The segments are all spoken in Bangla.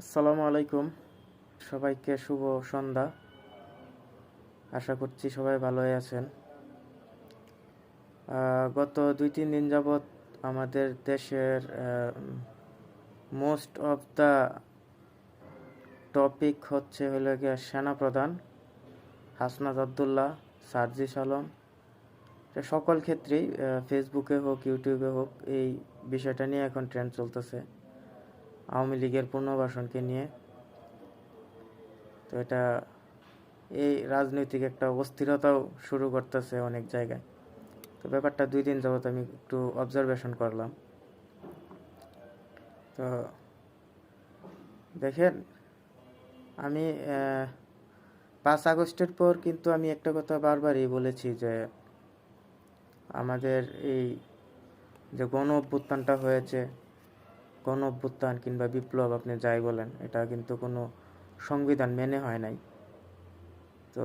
আসসালামু আলাইকুম। সবাইকে শুভ সন্ধ্যা। আশা করছি সবাই ভালোই আছেন। গত দুই তিন দিন যাবৎ আমাদের দেশের মোস্ট অফ দ্য টপিক হচ্ছে হলো গিয়ে সেনাপ্রধান হাসনাত আবদুল্লাহ, সার্জিস আলম। সকল ক্ষেত্রেই ফেসবুকে হোক ইউটিউবে হোক, এই বিষয়টা নিয়ে এখন ট্রেন্ড চলতেছে। আওয়ামী লীগের পুনর্বাসনকে নিয়ে। তো এটা এই রাজনৈতিক একটা অস্থিরতাও শুরু করতেছে অনেক জায়গায়। তো ব্যাপারটা দুই দিন যাবত আমি একটু অবজারভেশন করলাম। তো দেখেন, আমি পাঁচ আগস্টের পর কিন্তু আমি একটা কথা বারবারই বলেছি যে আমাদের এই যে গণ অভ্যুত্থানটা হয়েছে গণ অভ্যুত্থান কিংবা বিপ্লব আপনি যাই বলেন, এটা কিন্তু কোনো সংবিধান মেনে হয় নাই। তো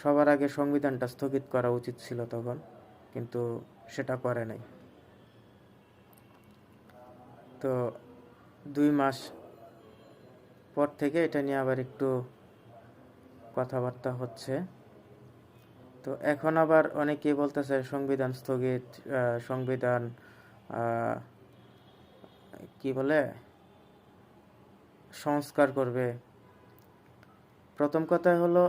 সবার আগে সংবিধানটা স্থগিত করা উচিত ছিল তখন, কিন্তু সেটা করে নাই। তো দুই মাস পর থেকে এটা নিয়ে আবার একটু কথাবার্তা হচ্ছে। তো এখন আবার অনেকেই বলতেছে সংবিধান স্থগিত সংবিধান কি বলে? সংস্কার করবে। প্রথম কথা হলো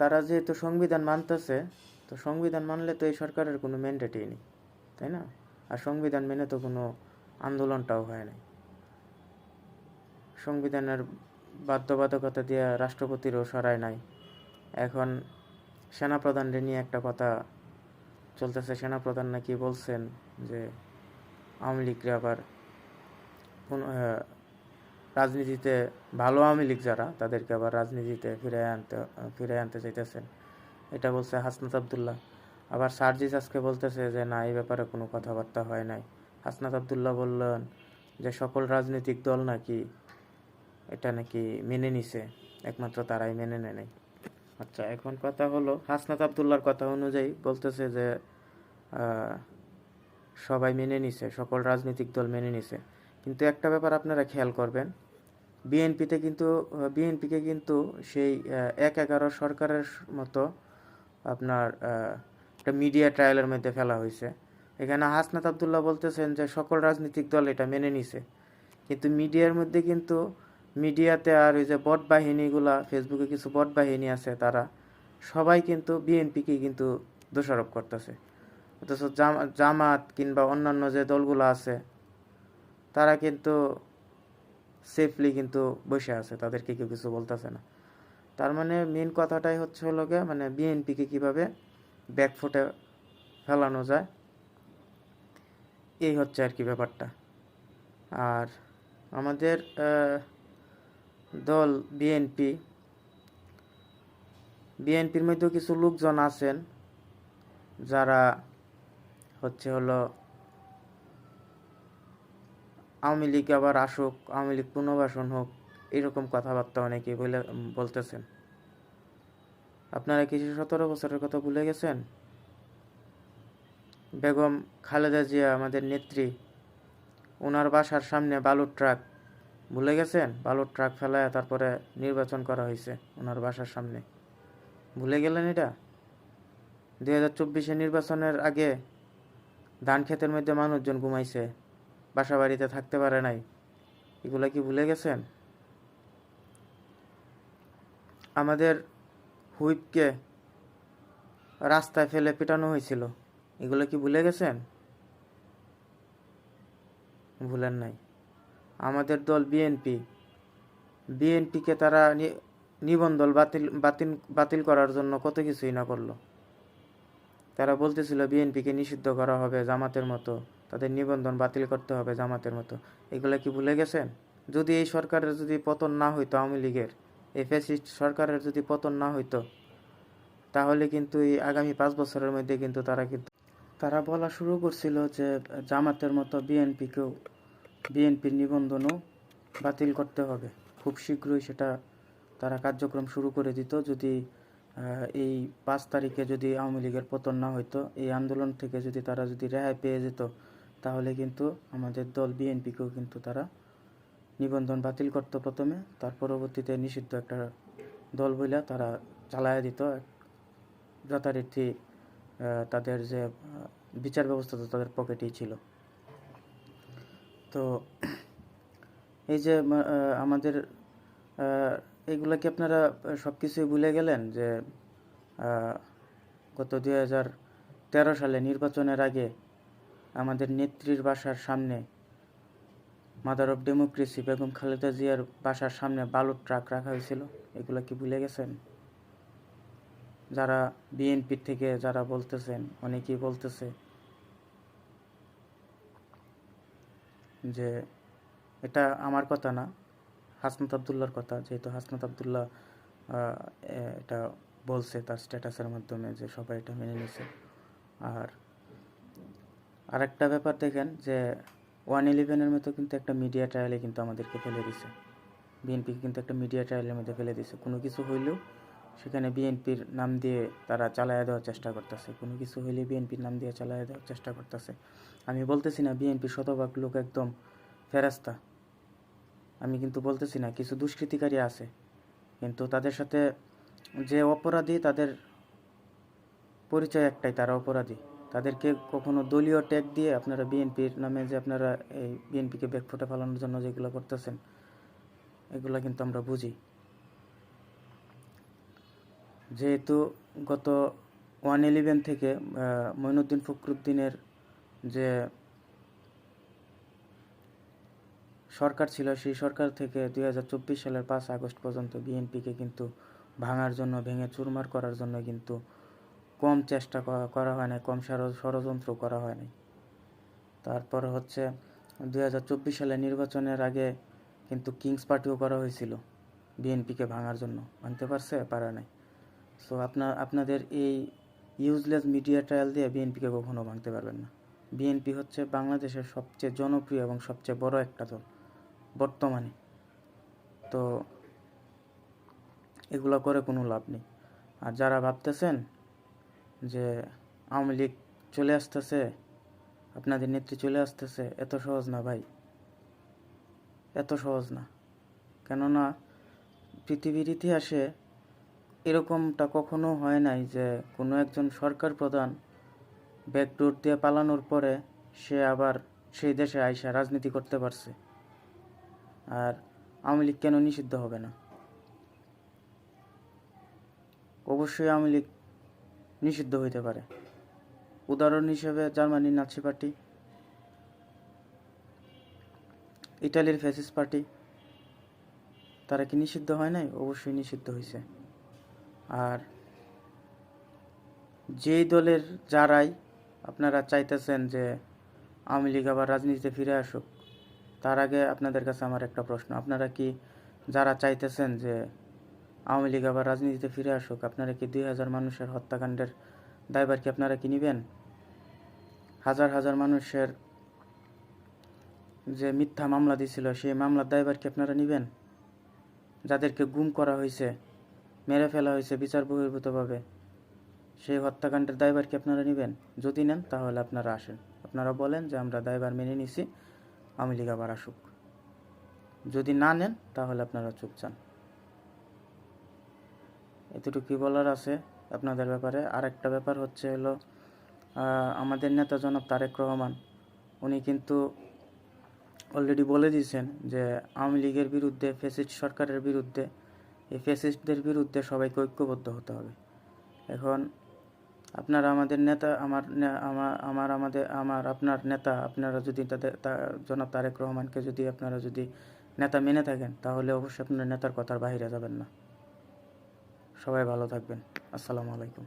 তারা যেহেতু সংবিধান মানতেছে, তো সংবিধান মানলে তো এই সরকারের কোনো ম্যান্ডেটই নেই, তাই না? আর সংবিধান মেনে তো কোনো আন্দোলনটাও হয় নাই। সংবিধানের বাধ্যবাধকতা দিয়ে রাষ্ট্রপতিরও সরায় নাই। এখন সেনাপ্রধানরে নিয়ে একটা কথা চলতেছে, সেনাপ্রধান নাকি বলছেন যে, আওয়ামী লীগরা আবার কোন রাজনীতিতে ভালো আওয়ামী লীগ যারা, তাদেরকে আবার রাজনীতিতে ফিরে আনতে ফিরে আনতে চাইতেছেন। এটা বলছে হাসনাত আবদুল্লাহ। আবার সার্জিস আজকে বলতেছে যে, না, এই ব্যাপারে কোনো কথাবার্তা হয় নাই। হাসনাত আবদুল্লাহ বললেন যে, সকল রাজনৈতিক দল নাকি এটা নাকি মেনে নিছে, একমাত্র তারাই মেনে নেয় নাই। আচ্ছা এখন কথা হলো, হাসনাত আবদুল্লাহর কথা অনুযায়ী বলতেছে যে সবাই মেনে নিছে, সকল রাজনৈতিক দল মেনে নিছে। কিন্তু একটা ব্যাপার আপনারা খেয়াল করবেন বিএনপিতে কিন্তু বিএনপিকে কিন্তু সেই এক এগারো সরকারের মতো আপনার একটা মিডিয়া ট্রায়ালের মধ্যে ফেলা হয়েছে। এখানে হাসনাত আবদুল্লাহ বলতেছেন যে সকল রাজনৈতিক দল এটা মেনে নিছে। কিন্তু মিডিয়ার মধ্যে কিন্তু মিডিয়াতে আর ওই যে বট বাহিনীগুলা ফেসবুকে কিছু বট বাহিনী আছে, তারা সবাই কিন্তু বিএনপিকে কিন্তু দোষারোপ করতেছে। অথচ জামা- জামাত কিংবা অন্যান্য যে দলগুলো আছে তারা কিন্তু সেফলি কিন্তু বসে আছে, তাদেরকে কেউ কিছু বলতেছে না। তার মানে মেন কথাটাই হচ্ছে হলো গিয়ে মানে বিএনপিকে কীভাবে ব্যাকফুটে ফেলানো যায়, এই হচ্ছে আর কি ব্যাপারটা। আর আমাদের দল বিএনপি বিএনপির মধ্যেও কিছু লোকজন আছেন, যারা হচ্ছে হলো আওয়ামী লীগ আবার আসুক, আওয়ামী লীগ পুনর্বাসন হোক, এরকম কথাবার্তা অনেকে বলে, বলতেছেন। আপনারা কি সতেরো বছরের কথা ভুলে গেছেন? বেগম খালেদা জিয়া, আমাদের নেত্রী ওনার বাসার সামনে বালুর ট্রাক, ভুলে গেছেন? বালুর ট্রাক ফেলায় তারপরে নির্বাচন করা হয়েছে ওনার বাসার সামনে। ভুলে গেলেন এটা? দুই হাজার চব্বিশে নির্বাচনের আগে ধান ক্ষেতের মধ্যে মানুষজন ঘুমাইছে। বাসা বাড়িতে থাকতে পারে নাই। এগুলা কি ভুলে গেছেন? আমাদের হুইপকে রাস্তায় ফেলে পেটানো হয়েছিল। এগুলো কি ভুলে গেছেন? ভুলেন নাই। আমাদের দল বিএনপি। বিএনপিকে তারা নিবন্ধন বাতিল বাতিল বাতিল করার জন্য কত কিছুই না করল। তারা বলতেছিল, বিএনপিকে নিষিদ্ধ করা হবে জামাতের মতো। তাদের নিবন্ধন বাতিল করতে হবে জামাতের মতো। এগুলা কি ভুলে গেছেন? যদি এই সরকারের যদি পতন না হইতো আওয়ামী লীগের, এই ফ্যাসিস্ট সরকারের যদি পতন না হইতো, তাহলে কিন্তু এই আগামী পাঁচ বছরের মধ্যে কিন্তু তারা কিন্তু তারা বলা শুরু করছিল যে, জামাতের মতো বিএনপিকেও, বিএনপির নিবন্ধনও বাতিল করতে হবে। খুব শীঘ্রই সেটা তারা কার্যক্রম শুরু করে দিত। যদি এই পাঁচ তারিখে যদি আওয়ামী লীগের পতন না হইতো, এই আন্দোলন থেকে যদি তারা যদি রেহাই পেয়ে যেত, তাহলে কিন্তু আমাদের দল বিএনপিকেও কিন্তু তারা নিবন্ধন বাতিল করতো প্রথমে। তার পরবর্তীতে নিষিদ্ধ একটা দল বইলা তারা চালায়া দিত। যথারীতি তাদের যে বিচার ব্যবস্থা তো তাদের পকেটেই ছিল। তো এই যে আমাদের এগুলা কি আপনারা সব কিছুই ভুলে গেলেন যে গত দুই হাজার তেরো সালে নির্বাচনের আগে আমাদের নেত্রীর বাসার সামনে mother of democracy Begum Khaleda জিয়ার বাসার সামনে বালুর ট্রাক রাখা হয়েছিল। এগুলো কি ভুলে গেছেন? যারা বিএনপি থেকে যারা বলতেছেন, অনেকেই বলতেছে যে, এটা আমার কথা না। হাসনাত আবদুল্লার কথা, যেহেতু হাসনাত আবদুল্লাহ এটা বলছে তার স্ট্যাটাসের মাধ্যমে যে সবাই এটা মেনে নিছে আর আরেকটা ব্যাপার দেখেন যে ওয়ান ইলেভেনের মতো কিন্তু একটা মিডিয়া ট্রায়ালে কিন্তু আমাদেরকে ফেলে দিছে। বিএনপি কিন্তু একটা মিডিয়া ট্রায়ালের মধ্যে ফেলে দিছে। কোনো কিছু হইলেও সেখানে বিএনপির নাম দিয়ে তারা চালায় দেওয়ার চেষ্টা করতেছে। কোনো কিছু হইলে বিএনপির নাম দিয়ে চালায় দেওয়ার চেষ্টা করতেছে। আমি বলতেছি না বিএনপি শতভাগ লোক একদম ফেরাস্তা। আমি কিন্তু বলতেছি না, কিছু দুষ্কৃতিকারী আছে। কিন্তু তাদের সাথে যে অপরাধী, তাদের পরিচয় একটাই, তারা অপরাধী। তাদেরকে কখনো দলীয় ট্যাগ দিয়ে আপনারা বিএনপির নামে যে আপনারা এই বিএনপিকে ব্যাকফুটে ফেলানোর জন্য যেগুলো করতেছেন, এগুলো কিন্তু আমরা বুঝি। যেহেতু গত ওয়ান ইলেভেন থেকে মঈনুদ্দিন ফখরুদ্দিনের যে সরকার ছিল, সেই সরকার থেকে দুই হাজার চব্বিশ সালের পাঁচ আগস্ট পর্যন্ত বিএনপিকে কিন্তু ভাঙার জন্য, ভেঙে চুরমার করার জন্য কিন্তু কম চেষ্টা করা- হয় নাই, কম ষড়- ষড়যন্ত্র করা হয় নাই। তারপর হচ্ছে দু হাজার চব্বিশ সালে নির্বাচনের আগে কিন্তু কিংস পার্টিও করা হয়েছিল বিএনপিকে ভাঙার জন্য, ভাঙতে পারছে, পারা নাই। সো আপনার, আপনাদের এই ইউজলেস মিডিয়া ট্রায়াল দিয়ে বিএনপিকে কখনো ভাঙতে পারবেন না। বিএনপি হচ্ছে বাংলাদেশের সবচেয়ে জনপ্রিয় এবং সবচেয়ে বড় একটা দল। বর্তমানে। তো এগুলো করে কোনো লাভ নেই। আর যারা ভাবতেছেন যে আওয়ামী লীগ চলে আসতেছে, আপনাদের নেত্রী চলে আসতেছে, এত সহজ না ভাই। এত সহজ না। কেননা পৃথিবীর ইতিহাসে এরকমটা কখনো হয় নাই যে কোনো একজন সরকার প্রধান ব্যাকডোর দিয়ে পালানোর পরে সে আবার সেই দেশে আইসা রাজনীতি করতে পারছে। আর আওয়ামী লীগ কেন নিষিদ্ধ হবে না? অবশ্যই আওয়ামী লীগ নিষিদ্ধ হইতে পারে। উদাহরণ হিসেবে জার্মানির নাৎসি পার্টি ইটালির ফ্যাসিস্ট পার্টি, তারা কি নিষিদ্ধ হয় নাই? অবশ্যই নিষিদ্ধ হয়েছে আর যেই দলের যারাই আপনারা চাইতেছেন যে আওয়ামী লীগ আবার রাজনীতিতে ফিরে আসুক তার আগে আপনাদের কাছে আমার একটা প্রশ্ন। আপনারা কি যারা চাইতেছেন যে আওয়ামী লীগ আবার রাজনীতিতে ফিরে আসুক, আপনারা কি দুই হাজার মানুষের হত্যাকাণ্ডের দায়ভার কি আপনারা কি নিবেন? হাজার হাজার মানুষের যে মিথ্যা মামলা দিছিল, সেই মামলার দায়ভার কি আপনারা নিবেন? যাদেরকে গুম করা হয়েছে, মেরে ফেলা হয়েছে বিচার বহির্ভূতভাবে, সেই হত্যাকাণ্ডের দায়ভার কি আপনারা নেবেন? যদি নেন, তাহলে আপনারা আসেন। আপনারা বলেন যে আমরা দায়ভার মেনে নিছি। আওয়ামী লীগ আবার আসুক। যদি না নেন, তাহলে আপনারা চুপ চান। এতটুকু বলার আছে আপনাদের ব্যাপারে। আরেকটা ব্যাপার হচ্ছে হলো আমাদের নেতা জনাব তারেক রহমান, উনি কিন্তু অলরেডি বলে দিয়েছেন যে আওয়ামী লীগের বিরুদ্ধে ফেসিস্ট সরকারের বিরুদ্ধে, এই ফেসিস্টদের বিরুদ্ধে সবাইকে ঐক্যবদ্ধ হতে হবে। এখন আপনারা আমাদের নেতা, আমার আমার আমাদের, আমার আপনার নেতা, আপনারা যদি তাদের জনাব তারেক রহমানকে যদি আপনারা যদি নেতা মেনে থাকেন, তাহলে অবশ্যই আপনার নেতার কথার বাইরে যাবেন না। সবাই ভালো থাকবেন। আসসালামু আলাইকুম।